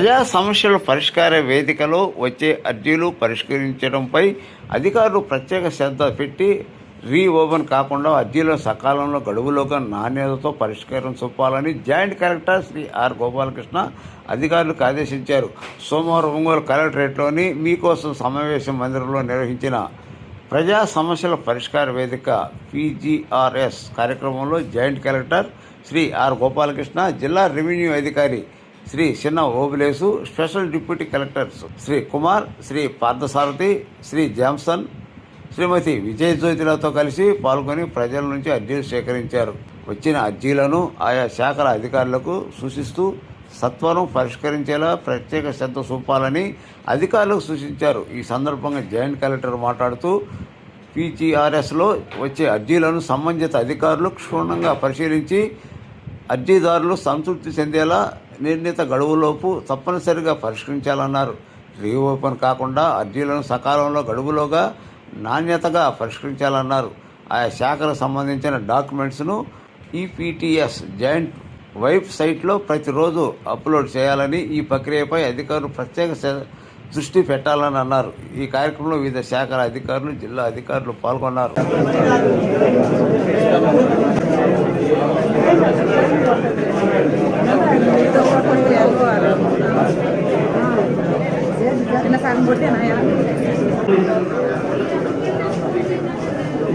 ప్రజా సమస్యల పరిష్కార వేదికలో వచ్చే అర్జీలు పరిష్కరించడంపై అధికారులు ప్రత్యేక శ్రద్ధ పెట్టి రీఓపెన్ కాకుండా అర్జీలను సకాలంలో గడువులోగా నాణ్యతతో పరిష్కారం చూపాలని joint collector Shri R Gopalakrishna అధికారులకు ఆదేశించారు. సోమవారం ఒంగోలు కలెక్టరేట్లోని మీకోసం సమావేశం మందిరంలో నిర్వహించిన ప్రజా సమస్యల పరిష్కార వేదిక పీజీఆర్ఎస్ కార్యక్రమంలో joint collector Shri R Gopalakrishna జిల్లా రెవెన్యూ అధికారి Shri Chinna Obulesu special deputy collectors Shri Kumar Shri Parthasarathy Shri Jamson Shrimati విజయజ్యోతిలతో కలిసి పాల్గొని ప్రజల నుంచి అర్జీలు సేకరించారు. వచ్చిన అర్జీలను ఆయా శాఖల అధికారులకు సూచిస్తూ సత్వరం పరిష్కరించేలా ప్రత్యేక శ్రద్ధ చూపాలని అధికారులకు సూచించారు. ఈ సందర్భంగా జాయింట్ కలెక్టర్ మాట్లాడుతూ పీజీఆర్ఎస్లో వచ్చే అర్జీలను సంబంధిత అధికారులు క్షుణ్ణంగా పరిశీలించి అర్జీదారులు సంతృప్తి చెందేలా నిర్ణీత గడువులోపు తప్పనిసరిగా పరిష్కరించాలన్నారు. రీఓపెన్ కాకుండా అర్జీలను సకాలంలో గడువులోగా నాణ్యతగా పరిష్కరించాలన్నారు. ఆయా శాఖలకు సంబంధించిన డాక్యుమెంట్స్ను ఈపీటీఎస్ జాయింట్ వెబ్సైట్లో ప్రతిరోజు అప్లోడ్ చేయాలని ఈ ప్రక్రియపై అధికారులు ప్రత్యేక దృష్టి పెట్టాలని అన్నారు. ఈ కార్యక్రమంలో వివిధ శాఖల అధికారులు జిల్లా అధికారులు పాల్గొన్నారు.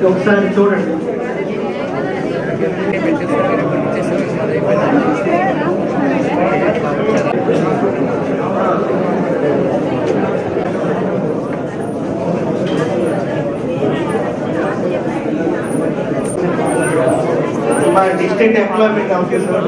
ఒకసారి చూడండి. మా డిస్ట్రిక్ట్ ఎంప్లాయ్మెంట్ ఆఫీసర్.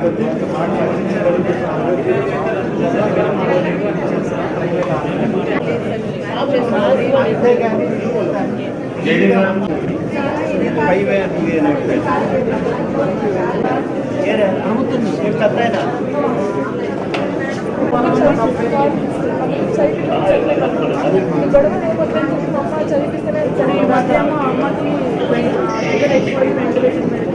ఒక హైవే చదివిస్తేనే సరే అమ్మ అమ్మకి వెంటిలేషన్